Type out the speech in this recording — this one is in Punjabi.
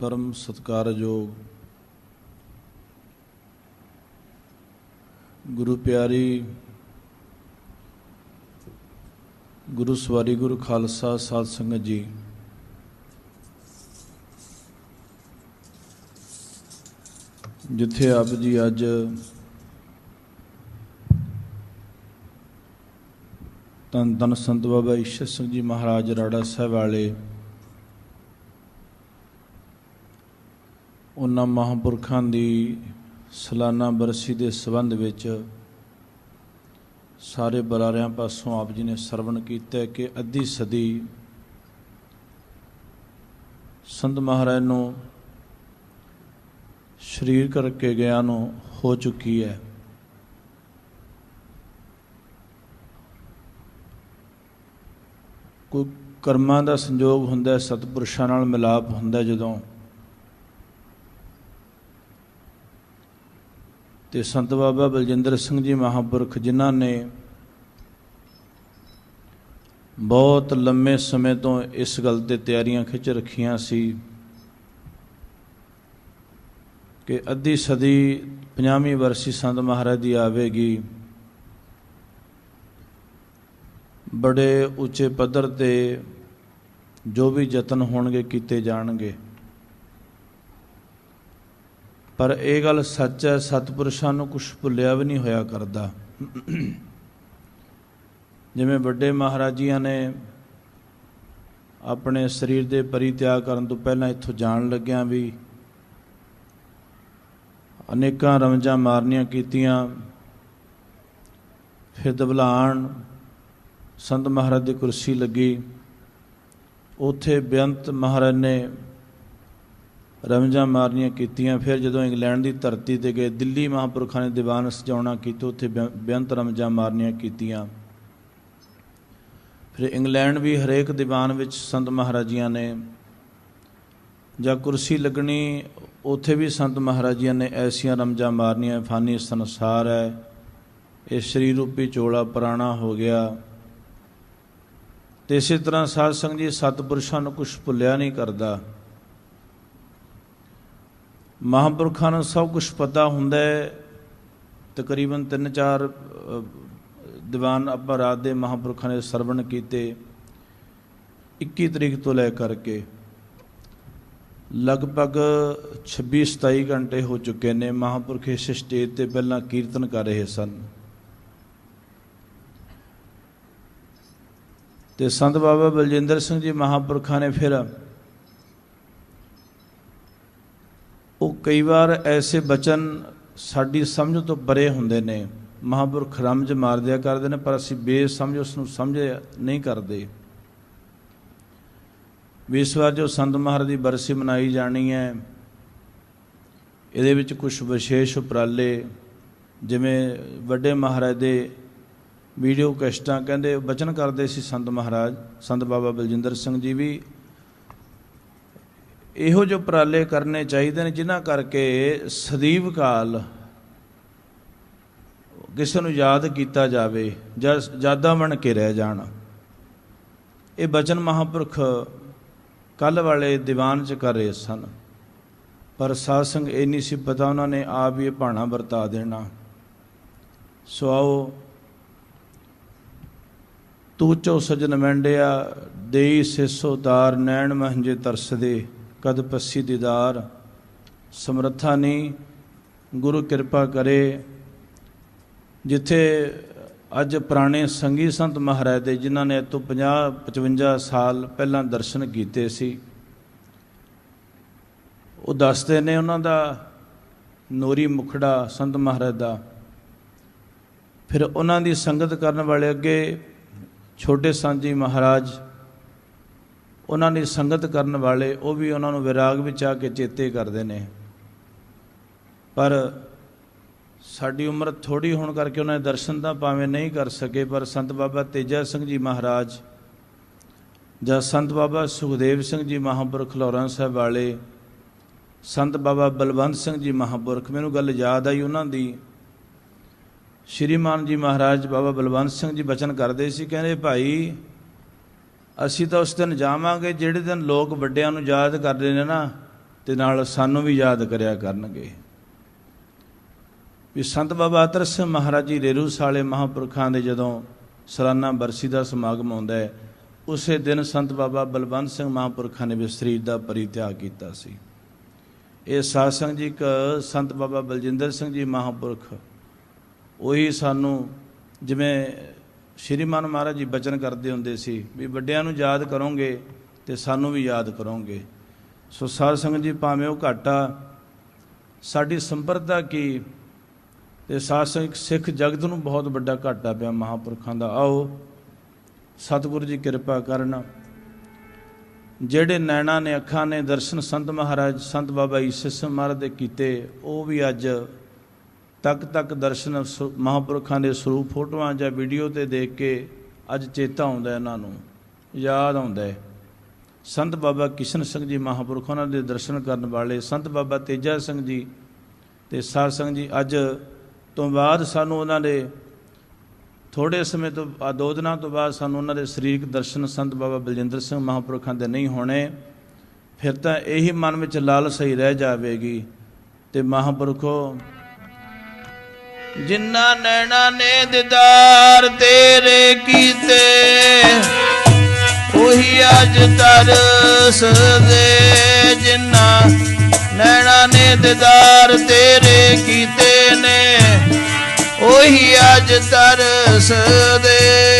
ਪਰਮ ਸਤਿਕਾਰਯੋਗ ਗੁਰੂ ਪਿਆਰੀ ਗੁਰੂ ਸਵਾਰੀ ਗੁਰੂ ਖਾਲਸਾ ਸਾਧ ਸੰਗਤ ਜੀ, ਜਿੱਥੇ ਆਪ ਜੀ ਅੱਜ ਤਨ ਤਨ ਸੰਤ ਬਾਬਾ ਈਸ਼ਰ ਸਿੰਘ ਜੀ ਮਹਾਰਾਜ ਰਾੜਾ ਸਾਹਿਬ ਵਾਲੇ ਉਹਨਾਂ ਮਹਾਂਪੁਰਖਾਂ ਦੀ ਸਾਲਾਨਾ ਬਰਸੀ ਦੇ ਸੰਬੰਧ ਵਿੱਚ ਸਾਰੇ ਬਲਾਰਿਆਂ ਪਾਸੋਂ ਆਪ ਜੀ ਨੇ ਸਰਵਣ ਕੀਤਾ ਕਿ ਅੱਧੀ ਸਦੀ ਸੰਤ ਮਹਾਰਾਜ ਨੂੰ ਸ਼ਰੀਰ ਕਰਕੇ ਗਿਆ ਨੂੰ ਹੋ ਚੁੱਕੀ ਹੈ। ਕੋਈ ਕਰਮਾਂ ਦਾ ਸੰਜੋਗ ਹੁੰਦਾ ਹੈ, ਸਤਿਪੁਰਸ਼ਾਂ ਨਾਲ ਮਿਲਾਪ ਹੁੰਦਾ ਜਦੋਂ ਤੇ ਸੰਤ ਬਾਬਾ ਬਲਜਿੰਦਰ ਸਿੰਘ ਜੀ ਮਹਾਂਪੁਰਖ, ਜਿਨ੍ਹਾਂ ਨੇ ਬਹੁਤ ਲੰਮੇ ਸਮੇਂ ਤੋਂ ਇਸ ਗੱਲ ਤੇ ਤਿਆਰੀਆਂ ਖਿੱਚ ਰੱਖੀਆਂ ਸੀ ਕਿ ਅੱਧੀ ਸਦੀ 50ਵੀਂ ਵਰਸੀ ਸੰਤ ਮਹਾਰਾਜ ਦੀ ਆਵੇਗੀ। ਬੜੇ ਉੱਚੇ ਪੱਧਰ ਤੇ ਜੋ ਵੀ ਯਤਨ ਹੋਣਗੇ ਕੀਤੇ ਜਾਣਗੇ। ਪਰ ਇਹ ਗੱਲ ਸੱਚ ਹੈ, ਸਤਪੁਰਸ਼ਾਂ ਨੂੰ ਕੁਝ ਭੁੱਲਿਆ ਵੀ ਨਹੀਂ ਹੋਇਆ ਕਰਦਾ। ਜਿਵੇਂ ਵੱਡੇ ਮਹਾਰਾਜੀਆਂ ਨੇ ਆਪਣੇ ਸਰੀਰ ਦੇ ਪਰਿਤਿਆਗ ਕਰਨ ਤੋਂ ਪਹਿਲਾਂ ਇੱਥੋਂ ਜਾਣ ਲੱਗਿਆਂ ਵੀ ਅਨੇਕਾਂ ਰਮਜਾਂ ਮਾਰਨੀਆਂ ਕੀਤੀਆਂ। ਫਿਰ ਦਬਲਾਣ ਸੰਤ ਮਹਾਰਾਜ ਦੀ ਕੁਰਸੀ ਲੱਗੀ। ਉਥੇ ਬੇਅੰਤ ਮਹਾਰਾਜ ਨੇ ਰਮਜਾਂ ਮਾਰਨੀਆਂ ਕੀਤੀਆਂ, ਫਿਰ ਜਦੋਂ ਇੰਗਲੈਂਡ ਦੀ ਧਰਤੀ ਤੇ ਗਏ, ਦਿੱਲੀ ਮਹਾਂਪੁਰਖਾਂ ਨੇ ਦੀਵਾਨ ਸਜਾਉਣਾ ਕੀਤਾ, ਉੱਥੇ ਬੇ- ਬੇਅੰਤ ਰਮਜਾਂ ਮਾਰਨੀਆਂ ਕੀਤੀਆਂ। ਫਿਰ ਇੰਗਲੈਂਡ ਵੀ ਹਰੇਕ ਦੀਵਾਨ ਵਿੱਚ ਸੰਤ ਮਹਾਰਾਜੀਆਂ ਨੇ ਜਾਂ ਕੁਰਸੀ ਲੱਗਣੀ, ਉੱਥੇ ਵੀ ਸੰਤ ਮਹਾਰਾਜੀਆਂ ਨੇ ਐਸੀਆਂ ਰਮਜਾਂ ਮਾਰਨੀਆਂ, ਫਾਨੀ ਸੰਸਾਰ ਹੈ, ਇਹ ਸਰੀਰ ਰੂਪੀ ਚੋਲਾ ਪੁਰਾਣਾ ਹੋ ਗਿਆ। ਤੇ ਇਸੇ ਤਰ੍ਹਾਂ ਸਾਧ ਸੰਗਤ ਜੀ ਸਤਿਪੁਰਸ਼ਾਂ ਨੂੰ ਕੁਝ ਭੁੱਲਿਆ ਨਹੀਂ ਕਰਦਾ। ਮਹਾਂਪੁਰਖਾਂ ਨੂੰ ਸਭ ਕੁਝ ਪਤਾ ਹੁੰਦਾ ਹੈ। ਤਕਰੀਬਨ 3-4 ਦੀਵਾਨ ਆਪਾਂ ਰਾਤ ਦੇ ਮਹਾਂਪੁਰਖਾਂ ਨੇ ਸਰਵਣ ਕੀਤੇ 21 ਤਰੀਕ ਤੋਂ ਲੈ ਕਰਕੇ ਲਗਭਗ 26-27 ਘੰਟੇ ਹੋ ਚੁੱਕੇ ਨੇ ਮਹਾਂਪੁਰਖ ਇਸ ਸਟੇਜ ਤੇ ਪਹਿਲਾਂ ਕੀਰਤਨ ਕਰ ਰਹੇ ਸਨ। ਤੇ ਸੰਤ ਬਾਬਾ ਬਲਜਿੰਦਰ ਸਿੰਘ ਜੀ ਮਹਾਂਪੁਰਖਾਂ ਨੇ ਫਿਰ ਉਹ ਕਈ ਵਾਰ ਐਸੇ ਬਚਨ ਸਾਡੀ ਸਮਝ ਤੋਂ ਪਰੇ ਹੁੰਦੇ ਨੇ। ਮਹਾਂਪੁਰਖ ਰਮਜ ਮਾਰ ਦਿਆ ਕਰਦੇ ਨੇ, ਪਰ ਅਸੀਂ ਬੇਸਮਝ ਉਸ ਨੂੰ ਸਮਝ ਨਹੀਂ ਕਰਦੇ। ਵੀ ਇਸ ਵਾਰ ਜੋ ਸੰਤ ਮਹਾਰਾਜ ਦੀ ਬਰਸੀ ਮਨਾਈ ਜਾਣੀ ਹੈ, ਇਹਦੇ ਵਿੱਚ ਕੁਝ ਵਿਸ਼ੇਸ਼ ਉਪਰਾਲੇ, ਜਿਵੇਂ ਵੱਡੇ ਮਹਾਰਾਜ ਦੇ ਵੀਡੀਓ ਕਸ਼ਟਾਂ, ਕਹਿੰਦੇ ਬਚਨ ਕਰਦੇ ਸੀ ਸੰਤ ਮਹਾਰਾਜ, ਸੰਤ ਬਾਬਾ ਬਲਜਿੰਦਰ ਸਿੰਘ ਜੀ ਵੀ ਇਹੋ ਜਿਹੇ ਉਪਰਾਲੇ ਕਰਨੇ ਚਾਹੀਦੇ ਨੇ ਜਿਨ੍ਹਾਂ ਕਰਕੇ ਸਦੀਵ ਕਾਲ ਕਿਸੇ ਨੂੰ ਯਾਦ ਕੀਤਾ ਜਾਵੇ, ਜਾਂ ਯਾਦਾਂ ਬਣ ਕੇ ਰਹਿ ਜਾਣ। ਇਹ ਬਚਨ ਮਹਾਂਪੁਰਖ ਕੱਲ ਵਾਲੇ ਦੀਵਾਨ ਚ ਕਰ ਰਹੇ ਸਨ। ਪਰ ਸਾਧ ਸੰਗ ਇਹ ਨਹੀਂ ਸੀ ਪਤਾ ਉਹਨਾਂ ਨੇ ਆਪ ਹੀ ਭਾਣਾ ਵਰਤਾ ਦੇਣਾ। ਸੋ ਆਓ, ਤੂੰ ਚੋ ਸਜਨ ਮੈਂਡਿਆ ਦੇਈ ਸਿਸੋ ਦਾਰ ਨੈਣ ਮਹੰਜੇ ਤਰਸਦੇ। ਕਦ ਪੱਸੀ ਦੀਦਾਰ, ਸਮਰੱਥਾ ਨਹੀਂ, ਗੁਰੂ ਕਿਰਪਾ ਕਰੇ। ਜਿੱਥੇ ਅੱਜ ਪੁਰਾਣੇ ਸੰਗੀ ਸੰਤ ਮਹਾਰਾਜ ਦੇ, ਜਿਨ੍ਹਾਂ ਨੇ ਤੋਂ 50 55 ਸਾਲ ਪਹਿਲਾਂ ਦਰਸ਼ਨ ਕੀਤੇ ਸੀ, ਉਹ ਦੱਸਦੇ ਨੇ ਉਹਨਾਂ ਦਾ ਨੂਰੀ ਮੁਖੜਾ ਸੰਤ ਮਹਾਰਾਜ ਦਾ। ਫਿਰ ਉਹਨਾਂ ਦੀ ਸੰਗਤ ਕਰਨ ਵਾਲੇ ਅੱਗੇ ਛੋਟੇ ਸੰਤ ਜੀ ਮਹਾਰਾਜ ਉਹਨਾਂ ਦੀ ਸੰਗਤ ਕਰਨ ਵਾਲੇ ਉਹ ਵੀ ਉਹਨਾਂ ਨੂੰ ਵਿਰਾਗ ਵਿੱਚ ਆ ਕੇ ਚੇਤੇ ਕਰਦੇ ਨੇ। ਪਰ ਸਾਡੀ ਉਮਰ ਥੋੜੀ ਹੋਣ ਕਰਕੇ ਉਹਨਾਂ ਦੇ ਦਰਸ਼ਨ ਤਾਂ ਭਾਵੇਂ ਨਹੀਂ ਕਰ ਸਕੇ, ਪਰ ਸੰਤ ਬਾਬਾ ਤੇਜਾ ਸਿੰਘ ਜੀ ਮਹਾਰਾਜ ਜਾਂ ਸੰਤ ਬਾਬਾ ਸੁਖਦੇਵ ਸਿੰਘ ਜੀ ਮਹਾਂਪੁਰਖ ਲੌਰਾਂ ਸਾਹਿਬ ਵਾਲੇ, ਸੰਤ ਬਾਬਾ ਬਲਵੰਤ ਸਿੰਘ ਜੀ ਮਹਾਂਪੁਰਖ, ਮੈਨੂੰ ਗੱਲ ਯਾਦ ਆਈ ਉਹਨਾਂ ਦੀ। ਸ਼੍ਰੀਮਾਨ ਜੀ ਮਹਾਰਾਜ ਬਾਬਾ ਬਲਵੰਤ ਸਿੰਘ ਜੀ ਬਚਨ ਕਰਦੇ ਸੀ, ਕਹਿੰਦੇ ਭਾਈ ਅਸੀਂ ਤਾਂ ਉਸ ਦਿਨ ਜਾਵਾਂਗੇ, ਜਿਹੜੇ ਦਿਨ ਲੋਕ ਵੱਡਿਆਂ ਨੂੰ ਯਾਦ ਕਰਦੇ ਨੇ ਨਾ, ਤੇ ਨਾਲ ਸਾਨੂੰ ਵੀ ਯਾਦ ਕਰਿਆ ਕਰਨਗੇ। ਵੀ ਸੰਤ ਬਾਬਾ ਅਤਰ ਸਿੰਘ ਮਹਾਰਾਜ ਜੀ ਰੇਰੂ ਸਾਲੇ ਮਹਾਂਪੁਰਖਾਂ ਦੇ ਜਦੋਂ ਸਲਾਨਾ ਬਰਸੀ ਦਾ ਸਮਾਗਮ ਆਉਂਦਾ ਹੈ, ਉਸੇ ਦਿਨ ਸੰਤ ਬਾਬਾ ਬਲਵੰਤ ਸਿੰਘ ਮਹਾਂਪੁਰਖਾਂ ਨੇ ਵੀ ਸਰੀਰ ਦਾ ਪਰਿਤਿਆਗ ਕੀਤਾ ਸੀ। ਇਹ ਸਾਧ ਸੰਗਤ ਜੀ ਇੱਕ ਸੰਤ ਬਾਬਾ ਬਲਜਿੰਦਰ ਸਿੰਘ ਜੀ ਮਹਾਂਪੁਰਖ, ਉਹੀ ਸਾਨੂੰ ਜਿਵੇਂ ਸ਼੍ਰੀਮਾਨ ਮਹਾਰਾਜ ਜੀ ਬਚਨ ਕਰਦੇ ਹੁੰਦੇ ਸੀ ਵੀ ਵੱਡਿਆਂ ਨੂੰ ਯਾਦ ਕਰੋਗੇ ਤੇ ਸਾਨੂੰ ਵੀ ਯਾਦ ਕਰੋਗੇ। ਸੋ ਸਾਧ ਸੰਗਤ ਜੀ, ਭਾਵੇਂ ਉਹ ਘਾਟਾ ਸਾਡੀ ਸੰਪਰਦਾ ਕੀ ਤੇ ਸਾਧ ਸੰਗਤ ਸਿੱਖ ਜਗਤ ਨੂੰ ਬਹੁਤ ਵੱਡਾ ਘਾਟਾ ਪਿਆ ਮਹਾਂਪੁਰਖਾਂ ਦਾ। ਆਓ, ਸਤਿਗੁਰੂ ਜੀ ਕਿਰਪਾ ਕਰਨ। ਜਿਹੜੇ ਨੈਣਾ ਨੇ, ਅੱਖਾਂ ਨੇ ਦਰਸ਼ਨ ਸੰਤ ਮਹਾਰਾਜ, ਸੰਤ ਬਾਬਾ ਈਸਾ ਸਿੰਘ ਮਹਾਰਾਜ ਦੇ ਕੀਤੇ, ਉਹ ਵੀ ਅੱਜ ਤੱਕ ਤੱਕ ਦਰਸ਼ਨ ਸ- ਮਹਾਂਪੁਰਖਾਂ ਦੇ ਸਰੂਪ ਫੋਟੋਆਂ ਜਾਂ ਵੀਡੀਓ ਤੇ ਦੇਖ ਕੇ ਅੱਜ ਚੇਤਾ ਆਉਂਦਾ ਹੈ ਇਹਨਾਂ ਨੂੰ, ਯਾਦ ਆਉਂਦਾ ਸੰਤ ਬਾਬਾ ਕਿਸ਼ਨ ਸਿੰਘ ਜੀ ਮਹਾਂਪੁਰਖ, ਉਹਨਾਂ ਦੇ ਦਰਸ਼ਨ ਕਰਨ ਵਾਲੇ ਸੰਤ ਬਾਬਾ ਤੇਜਾ ਸਿੰਘ ਜੀ ਤੇ ਸਾਧ ਸੰਗਤ ਜੀ ਅੱਜ ਤੋਂ ਬਾਅਦ ਸਾਨੂੰ ਉਹਨਾਂ ਦੇ ਥੋੜੇ ਸਮੇਂ ਤੋਂ ਦੋ ਦਿਨਾਂ ਤੋਂ ਬਾਅਦ ਸਾਨੂੰ ਉਹਨਾਂ ਦੇ ਸਰੀਰਕ ਦਰਸ਼ਨ ਸੰਤ ਬਾਬਾ ਬਲਜਿੰਦਰ ਸਿੰਘ ਮਹਾਂਪੁਰਖਾਂ ਦੇ ਨਹੀਂ ਹੋਣੇ। ਫਿਰ ਤਾਂ ਇਹੀ ਮਨ ਵਿੱਚ ਲਾਲਸਾ ਹੀ ਰਹਿ ਜਾਵੇਗੀ ਤੇ ਮਹਾਂਪੁਰਖੋ ਜਿਨ੍ਹਾਂ ਨੈਣਾ ਨੇ ਦਿਦਾਰ ਤੇਰੇ ਕੀਤੇ, ਉਹੀ ਅੱਜ ਤਰਸ ਦੇ ਜਿਨ੍ਹਾਂ ਨੈਣਾ ਨੇ ਦਿਦਾਰ ਤੇਰੇ ਕੀਤੇ ਨੇ, ਉਹੀ ਅਜ ਤਰਸ ਦੇ